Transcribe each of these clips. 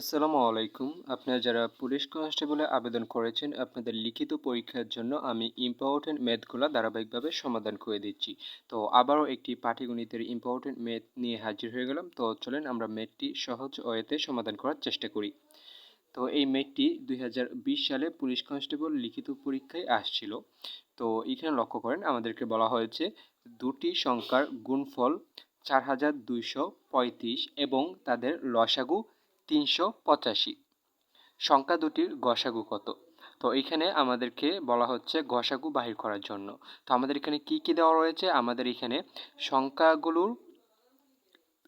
আসসালামু আলাইকুম। আপনারা যারা পুলিশ কনস্টেবলে আবেদন করেছেন, আপনাদের লিখিত পরীক্ষার জন্য আমি ইম্পর্টেন্ট ম্যাথগুলো ধারাবাহিকভাবে সমাধান করে দিচ্ছি। তো আবারও একটি পাটিগণিতের ইম্পর্টেন্ট ম্যাথ নিয়ে হাজির হয়ে গেলাম। তো চলেন আমরা ম্যাথটি সহজ ওয়েতে সমাধান করার চেষ্টা করি। তো এই ম্যাথটি দুই হাজার বিশ সালে পুলিশ কনস্টেবল লিখিত পরীক্ষায় আসছিল। তো এখানে লক্ষ্য করেন, আমাদেরকে বলা হয়েছে দুটি সংখ্যার গুণফল চার হাজার দুইশো পঁয়ত্রিশ এবং তাদের লসাগু তিনশো পঁচাশি। সংখ্যা দুটির গসাগু কত? তো এখানে আমাদেরকে বলা হচ্ছে গসাগু বাহির করার জন্য। তো আমাদের এখানে কি কি দেওয়া রয়েছে? আমাদের এখানে সংখ্যাগুলোর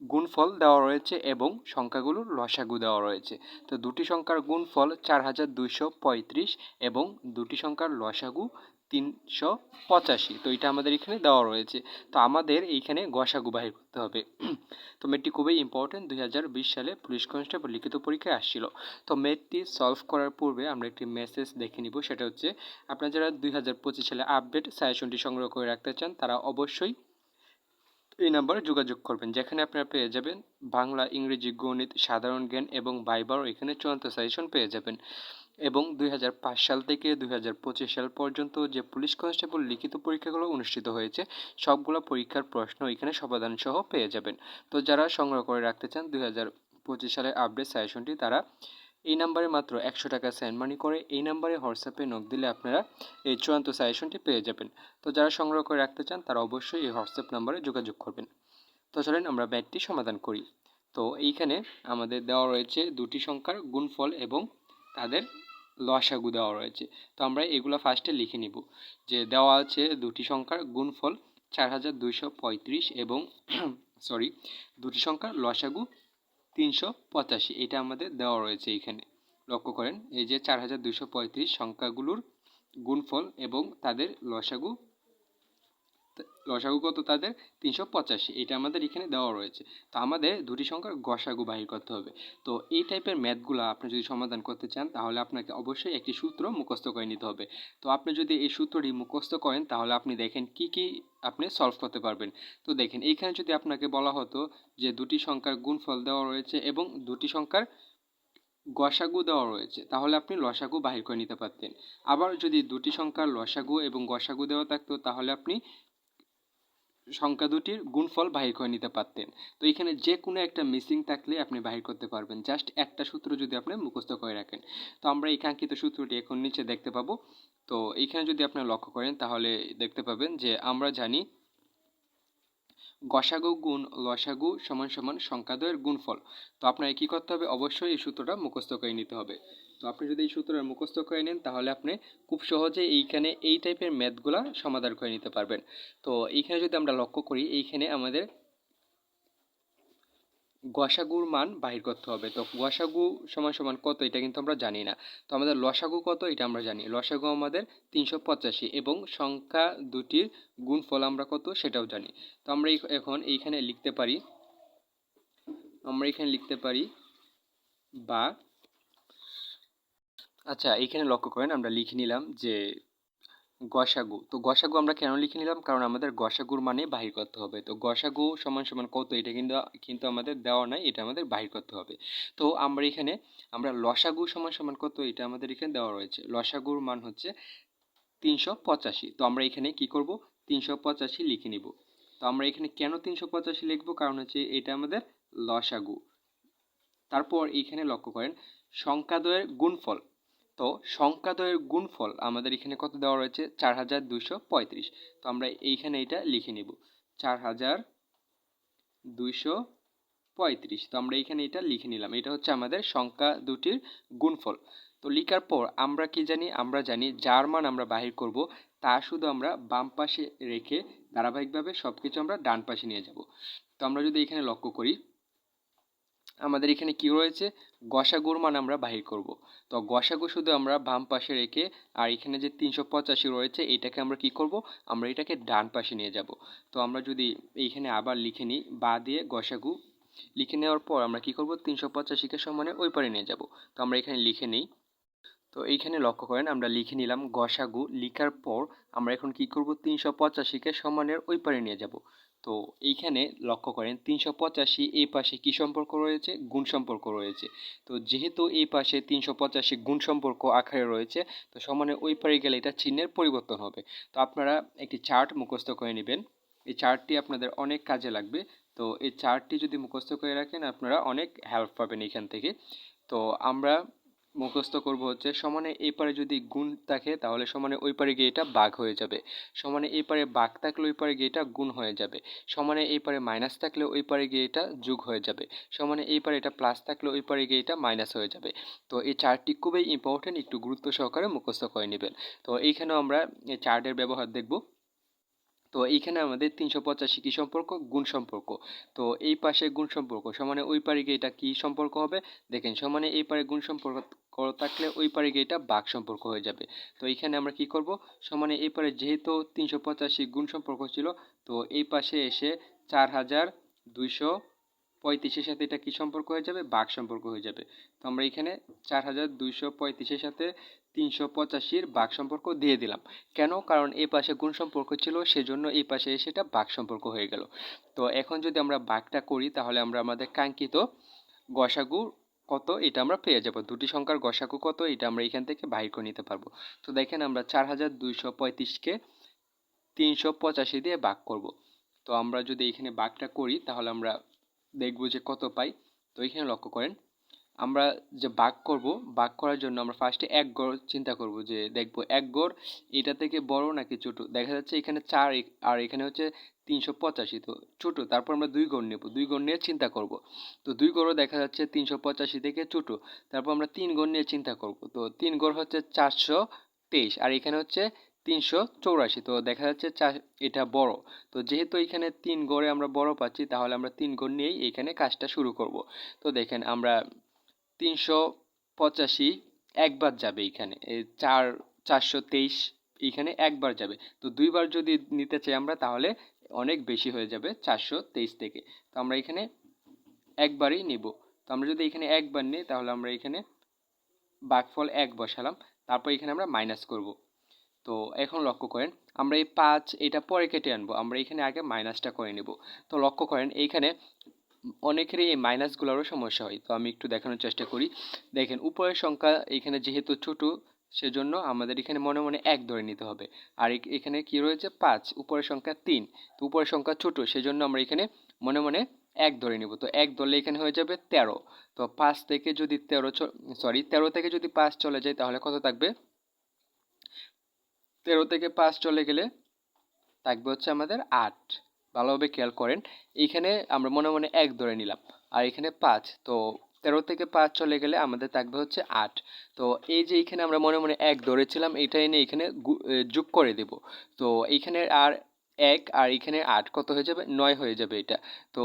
গুণফল দেওয়া রয়েছে এবং সংখ্যাগুলোর লসাগু দেওয়া রয়েছে। তো দুটি সংখ্যার গুণফল চার হাজার দুইশো পঁয়ত্রিশ এবং দুটি সংখ্যার লসাগু তিনশো পঁচাশি। তো এটা আমাদের এখানে দেওয়া রয়েছে। তো আমাদের এইখানে গসাগু বাহির করতে হবে। তো মেটটি খুবই ইম্পর্টেন্ট দুই হাজার বিশ সালে পুলিশ কনস্টেবল লিখিত পরীক্ষায় আসছিল। তো মেটটি সলভ করার পূর্বে আমরা একটি মেসেজ দেখে নিব। সেটা হচ্ছে, আপনারা যারা দুই হাজার পঁচিশ সালে আপডেট সাজেশনটি সংগ্রহ করে রাখতে চান, তারা অবশ্যই এই নাম্বারে যোগাযোগ করবেন। যেখানে আপনারা পেয়ে যাবেন বাংলা, ইংরেজি, গণিত, সাধারণ জ্ঞান এবং বাইবারও এখানে চূড়ান্ত সাজেশন পেয়ে যাবেন। এবং দুই হাজার পাঁচ সাল থেকে দুই হাজার পঁচিশ সাল পর্যন্ত যে পুলিশ কনস্টেবল লিখিত পরীক্ষাগুলো অনুষ্ঠিত হয়েছে, সবগুলো পরীক্ষার প্রশ্ন এখানে সমাধান সহ পেয়ে যাবেন। তো যারা সংগ্রহ করে রাখতে চান, দুই হাজার পঁচিশ সালের আপডেট সাজেশনটি তারা এই নাম্বারে মাত্র একশো টাকা সেন্ড মানি করে এই নাম্বারে হোয়াটসঅ্যাপে নক দিলে আপনারা এই চূড়ান্ত সাজেশনটি পেয়ে যাবেন। তো যারা সংগ্রহ করে রাখতে চান, তারা অবশ্যই এই হোয়াটসঅ্যাপ নাম্বারে যোগাযোগ করবেন। তো চলেন আমরা ব্যাটটি সমাধান করি। তো এইখানে আমাদের দেওয়া রয়েছে দুটি সংখ্যার গুণফল এবং তাদের লসাগু দেওয়া রয়েছে। তো আমরা এগুলো ফার্স্টে লিখে নিব যে দেওয়া আছে দুটি সংখ্যার গুণফল চার হাজার দুইশো পঁয়ত্রিশ এবং সরি দুটি সংখ্যার লসাগু তিনশো পঁচাশি। এটা আমাদের দেওয়া রয়েছে এইখানে লক্ষ্য করেন, এই যে চার হাজার দুইশো পঁয়ত্রিশ সংখ্যাগুলোর গুণফল এবং তাদের লসাগু লসাগু কত তাদের? তিনশো পঁচাশি। এটা আমাদের এখানে দেওয়া রয়েছে। তো আমাদের দুটি সংখ্যার গসাগু বাহির করতে হবে। তো এই টাইপের ম্যাথগুলো আপনি যদি সমাধান করতে চান, তাহলে আপনাকে অবশ্যই একটি সূত্র মুখস্থ করে নিতে হবে। তো আপনি যদি এই সূত্রটি মুখস্থ করেন, তাহলে আপনি দেখেন কি কি আপনি সলভ করতে পারবেন। তো দেখেন, এইখানে যদি আপনাকে বলা হতো যে দুটি সংখ্যার গুণফল দেওয়া রয়েছে এবং দুটি সংখ্যার গসাগু দেওয়া রয়েছে, তাহলে আপনি লসাগু বাহির করে নিতে পারতেন। আবার যদি দুটি সংখ্যার লসাগু এবং গসাগু দেওয়া থাকতো, তাহলে আপনি সংখ্যা দুটির গুণফল বাহির করে নিতে পারতেন। তো এখানে যে কোনো একটা মিসিং থাকলে আপনি বাহির করতে পারবেন। জাস্ট একটা সূত্র যদি আপনি মুখস্থ করে রাখেন। তো আমরা এই কাঙ্ক্ষিত সূত্রটি এখন নিচে দেখতে পাবো। তো এখানে যদি আপনি লক্ষ্য করেন, তাহলে দেখতে পাবেন যে আমরা জানি গসাগু গুণ লসাগু সমান সমান সংখ্যাদ্বয়ের গুণফল। তো আপনার কী করতে হবে? অবশ্যই এই সূত্রটা মুখস্থ করে নিতে হবে। তো আপনি যদি এই সূত্রটা মুখস্থ করে নেন, তাহলে আপনি খুব সহজে এইখানে এই টাইপের ম্যাথগুলা সমাধান করে নিতে পারবেন। তো এইখানে যদি আমরা লক্ষ্য করি, এইখানে আমাদের গসাগুর মান বাহির করতে হবে। তো গসাগু সমান সমান কত এটা কিন্তু আমরা জানি না। তো আমাদের লসাগু কত এটা আমরা জানি। লসাগু আমাদের তিনশো পঁচাশি এবং সংখ্যা দুটির গুণফল আমরা কত সেটাও জানি। তো আমরা এখন এইখানে লিখতে পারি, আমরা এখানে লিখতে পারি বা আচ্ছা এইখানে লক্ষ্য করেন, আমরা লিখে নিলাম যে গসাগু। তো গসাগু আমরা কেন লিখে নিলাম? কারণ আমাদের গসাগুর মানে বাহির করতে হবে। তো গসাগু সমান সমান কত? এটা কিন্তু কিন্তু আমাদের দেওয়া নাই, এটা আমাদের বাহির করতে হবে। তো আমরা এখানে, আমরা লসাগু সমান সমান কত? এটা আমাদের এখানে দেওয়া রয়েছে। লসাগুর মান হচ্ছে তিনশো পঁচাশি। তো আমরা এখানে কি করব? তিনশো পঁচাশি লিখে নিব। তো আমরা এখানে কেন তিনশো পঁচাশি লিখব? কারণ হচ্ছে এটা আমাদের লসাগু। তারপর এইখানে লক্ষ্য করেন, সংখ্যাদ্বয়ের গুণফল। তো সংখ্যাদ্বয়ের গুণফল আমাদের এখানে কত দেওয়া রয়েছে? চার হাজার দুইশো পঁয়ত্রিশ। তো আমরা এইখানে এটা লিখে নিব। চার হাজার দুইশো পঁয়ত্রিশ। তো আমরা এইখানে এটা লিখে নিলাম। এটা হচ্ছে আমাদের সংখ্যা দুটির গুণফল। তো লিখার পর আমরা কি জানি? আমরা জানি যার মান আমরা বাহির করব, তা শুধু আমরা বাম পাশে রেখে ধারাবাহিকভাবে সব কিছু আমরা ডান পাশে নিয়ে যাব। তো আমরা যদি এখানে লক্ষ্য করি, আমাদের এখানে কি রয়েছে? গসাগুর মান আমরা বাহির করব। তো গসাগু শুধু আমরা বাম পাশে রেখে আর এখানে যে তিনশো পঁচাশি রয়েছে, এটাকে আমরা কি করব? আমরা এটাকে ডান পাশে নিয়ে যাব। তো আমরা যদি এইখানে আবার লিখে নিই, বা দিয়ে গসাগু লিখে নেওয়ার পর আমরা কি করব? তিনশো পঁচাশিকে সমানে ওই পারে নিয়ে যাব। তো আমরা এখানে লিখে নিই। তো এইখানে লক্ষ্য করেন, আমরা লিখে নিলাম গসাগু। লিখার পর আমরা এখন কি করব? তিনশো পঁচাশিকে সমানের ওই পারে নিয়ে যাব। তো এইখানে লক্ষ্য করেন, তিনশো পঁচাশি এই পাশে কী সম্পর্ক রয়েছে? গুণ সম্পর্ক রয়েছে। তো যেহেতু এই পাশে তিনশো পঁচাশি গুণ সম্পর্ক আকারে রয়েছে, তো সমানে ওই পারে গেলে এটা চিহ্নের পরিবর্তন হবে। তো আপনারা একটি চার্ট মুখস্থ করে নেবেন। এই চার্টটি আপনাদের অনেক কাজে লাগবে। তো এই চার্টটি যদি মুখস্থ করে রাখেন, আপনারা অনেক হেল্প পাবেন এখান থেকে। তো আমরা মুখস্থ করব হচ্ছে, সমানে এই পারে যদি গুণ থাকে তাহলে সমানে ওই পারে গিয়ে এটা বাঘ হয়ে যাবে। সমানে এই পারে বাঘ থাকলে ওই পারে গিয়ে এটা গুণ হয়ে যাবে। সমানে এই পারে মাইনাস থাকলে ওই পারে গিয়ে এটা যোগ হয়ে যাবে। সমানে এই পারে এটা প্লাস থাকলে ওই পারে গিয়ে এটা মাইনাস হয়ে যাবে। তো এই চার্টটি খুবই ইম্পর্টেন্ট একটু গুরুত্ব সহকারে মুখস্থ করে নেবেন। তো এইখানেও আমরা চার্টের ব্যবহার দেখব। তো এইখানে আমাদের তিনশো পঁচাশি কী সম্পর্ক? গুণ সম্পর্ক। তো এই পাশে গুণ সম্পর্ক, সমানে ওই পারে গিয়ে এটা কী সম্পর্ক হবে? দেখেন, সমানে এই পারে গুণ সম্পর্ক থাকলে ওই পারে গিয়ে এটা বাঘ সম্পর্ক হয়ে যাবে। তো এইখানে আমরা কি করব? সমানে এই পারে যেহেতু তিনশো পঁচাশি গুণ সম্পর্ক ছিল, তো এই পাশে এসে চার হাজার দুইশো পঁয়ত্রিশের সাথে এটা কী সম্পর্ক হয়ে যাবে? বাঘ সম্পর্ক হয়ে যাবে। তো আমরা এখানে চার হাজার দুইশো পঁয়ত্রিশের সাথে তিনশো পঁচাশির বাঘ সম্পর্ক দিয়ে দিলাম। কেন? কারণ এই পাশে গুণ সম্পর্ক ছিল, সেজন্য এই পাশে এসে এটা বাঘ সম্পর্ক হয়ে গেল। তো এখন যদি আমরা বাঘটা করি, তাহলে আমরা আমাদের কাঙ্ক্ষিত গসাগু কত, এটা আমরা পেয়ে যাব। দুটি সংখ্যার গসাগু কত, এটা আমরা এখান থেকে বাহির করে নিতে পারব। তো দেখেন আমরা চার হাজার দুইশো পঁয়ত্রিশকে তিনশো পঁচাশি দিয়ে বাঘ করব। তো আমরা যদি এখানে বাঘটা করি, তাহলে আমরা দেখব যে কত পাই। তো এখানে লক্ষ্য করেন আমরা যে বাঘ করব বাঘ করার জন্য আমরা ফার্স্টে এক গড় চিন্তা করব যে দেখব এক গড় এটা থেকে বড় নাকি ছোট? দেখা যাচ্ছে এখানে চার, আর এখানে হচ্ছে তিনশো পঁচাশি। তো ছোট, তারপর আমরা দুই গড় নেব। দুই গড় নিয়ে চিন্তা করব। তো দুই গড়ও দেখা যাচ্ছে তিনশো পঁচাশি থেকে ছোট। তারপর আমরা তিন গড় নিয়ে চিন্তা করব। তো তিন গড় হচ্ছে চারশো তেইশ, আর এখানে হচ্ছে তিনশো চৌরাশি। তো দেখা যাচ্ছে চা, এটা বড়। তো যেহেতু এখানে তিন গড়ে আমরা বড় পাচ্ছি, তাহলে আমরা তিন গড় নিয়েই এখানে কাজটা শুরু করব। তো দেখেন আমরা তিনশো পঁচাশি একবার যাবে এখানে। চার, চারশো তেইশ এখানে একবার যাবে। তো দুইবার যদি নিতে চাই আমরা, তাহলে অনেক বেশি হয়ে যাবে চারশো তেইশ থেকে। তো আমরা এখানে একবারই নিব। তো আমরা যদি এখানে একবার নিই, তাহলে আমরা এখানে বাঘফল এক বসালাম। তারপর এখানে আমরা মাইনাস করব। তো এখন লক্ষ্য করেন, আমরা এই পাঁচ, এটা পরে কেটে আনব। আমরা এখানে আগে মাইনাসটা করে নেব। তো লক্ষ্য করেন এইখানে অনেকেরই এই মাইনাসগুলোরও সমস্যা হয়, তো আমি একটু দেখানোর চেষ্টা করি। দেখেন, উপরের সংখ্যা এখানে যেহেতু ছোটো, সেজন্য আমাদের এখানে মনে মনে এক ধরে নিতে হবে। আর এখানে কি রয়েছে? পাঁচ, উপরের সংখ্যা তিন। তো উপরের সংখ্যা ছোট, সেজন্য আমরা এখানে মনে মনে এক ধরে নিব। তো এক ধরলে এখানে হয়ে যাবে তেরো। তো পাঁচ থেকে যদি তেরো সরি তেরো থেকে যদি পাঁচ চলে যায়, তাহলে কত থাকবে? তেরো থেকে পাঁচ চলে গেলে থাকবে হচ্ছে আমাদের আট। ভালোভাবে খেয়াল করেন। এইখানে আমরা মনে মনে এক ধরে নিলাম। আর এখানে পাঁচ, তো তেরো থেকে পাঁচ চলে গেলে আমাদের থাকবে হচ্ছে আট। তো এই যে এইখানে আমরা মনে মনে এক ধরেছিলাম এটা এনে এখানে যোগ করে দেব। তো এইখানে আর এক আর এখানে আট, কত হয়ে যাবে? নয় হয়ে যাবে এটা। তো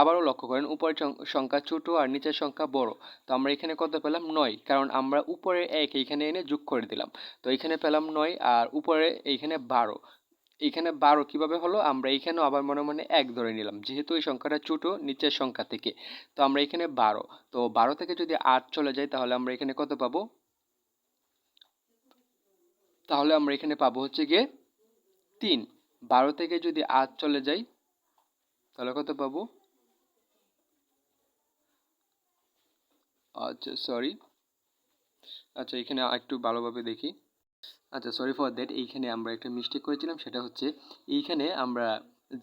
আবারও লক্ষ্য করেন, উপরের সংখ্যা ছোট আর নিচের সংখ্যা বড়। তো আমরা এখানে কত পেলাম? নয়, কারণ আমরা উপরে এক এইখানে এনে যোগ করে দিলাম। তো এখানে পেলাম নয় আর উপরে এইখানে বারো। এখানে বারো কীভাবে হলো? আমরা এখানেও আবার মনে মনে এক ধরে নিলাম। যেহেতু এই সংখ্যাটা ছোটো, নিচের সংখ্যা থেকে। তো আমরা এখানে বারো। তো বারো থেকে যদি আট চলে যায়, তাহলে আমরা এখানে কত পাবো? তাহলে আমরা এখানে পাবো হচ্ছে গিয়ে তিন। বারো থেকে যদি আট চলে যাই তাহলে কত পাবো? আচ্ছা সরি আচ্ছা এখানে একটু ভালোভাবে দেখি। আচ্ছা সরি ফর দ্যাট এইখানে আমরা একটা মিস্টেক করেছিলাম, সেটা হচ্ছে এইখানে আমরা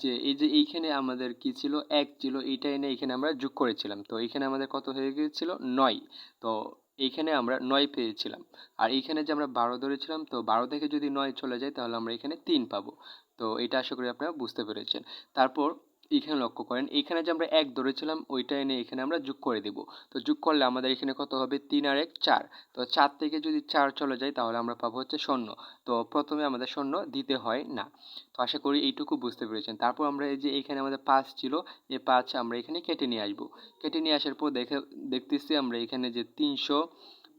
যে, এই যে এইখানে আমাদের কি ছিল? এক ছিল এইটা এনে এখানে আমরা যোগ করেছিলাম। তো এইখানে আমাদের কত হয়ে গিয়েছিল? নয়। তো এইখানে আমরা নয় পেয়েছিলাম। আর এইখানে যে আমরা বারো ধরেছিলাম, তো বারো থেকে যদি নয় চলে যায়, তাহলে আমরা এখানে তিন পাবো। তো এটা আশা করি আপনারা বুঝতে পেরেছেন। তারপর এখানে লক্ষ্য করেন, এখানে যে আমরা এক ধরেছিলাম, ওইটা এনে এখানে আমরা যোগ করে দেব। তো যোগ করলে আমাদের এখানে কত হবে? তিন আর এক, চার। তো চার থেকে যদি চার চলে যায়, তাহলে আমরা পাবো হচ্ছে শূন্য। তো প্রথমে আমাদের শূন্য দিতে হয় না। তো আশা করি এইটুকু বুঝতে পেরেছেন। তারপর আমরা এই যে এখানে আমাদের পাঁচ ছিল এই পাঁচ আমরা এখানে কেটে নিয়ে আসব। কেটে নিয়ে আসার পর দেখে, দেখতেছি আমরা এখানে যে তিনশো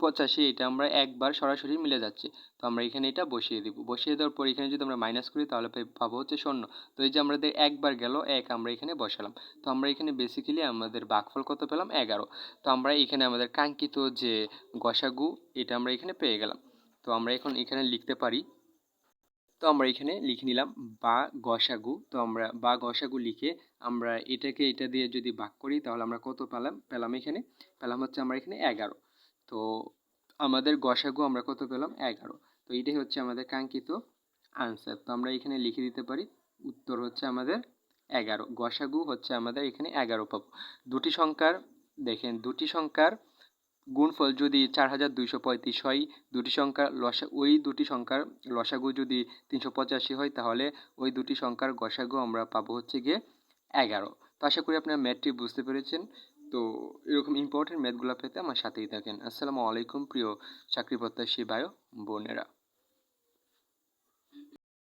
পঁচাশি, এটা আমরা একবার সরাসরি মিলে যাচ্ছে। তো আমরা এখানে এটা বসিয়ে দিব। বসিয়ে দেওয়ার পর এখানে যদি আমরা মাইনাস করি, তাহলে পাবো হচ্ছে শূন্য। তো এই যে আমাদের একবার গেল, এক আমরা এখানে বসালাম। তো আমরা এখানে বেসিক্যালি আমাদের বাঘফল কত পেলাম? এগারো। তো আমরা এখানে আমাদের কাঙ্ক্ষিত যে গসাগু, এটা আমরা এখানে পেয়ে গেলাম। তো আমরা এখন এখানে লিখতে পারি। তো আমরা এখানে লিখে নিলাম বা গসাগু। তো আমরা বা গসাগু লিখে আমরা এটাকে এটা দিয়ে যদি ভাগ করি, তাহলে আমরা কত পেলাম? পেলাম এখানে। পেলাম হচ্ছে আমরা এখানে এগারো। তো আমাদের গসাগু আমরা কত পেলাম? এগারো। তো এটাই হচ্ছে আমাদের কাঙ্ক্ষিত আনসার তো আমরা এখানে লিখে দিতে পারি, উত্তর হচ্ছে আমাদের এগারো। গসাগু হচ্ছে আমাদের এখানে এগারো পাবো। দুটি সংখ্যার, দেখেন, দুটি সংখ্যার গুণফল যদি চার হাজার দুইশো পঁয়ত্রিশ হয়, দুটি সংখ্যার লসা, ওই দুটি সংখ্যার লসাগু যদি তিনশো পঁচাশি হয়, তাহলে ওই দুটি সংখ্যার গসাগু আমরা পাবো হচ্ছে গিয়ে এগারো। তো আশা করি আপনারা ম্যাথটি বুঝতে পেরেছেন। তো এরকম ইম্পর্টেন্ট ম্যাথগুলো পেতে আমার সাথেই থাকেন। আসসালামু আলাইকুম প্রিয় চাকরি প্রত্যাশী বায়ো বোনেরা।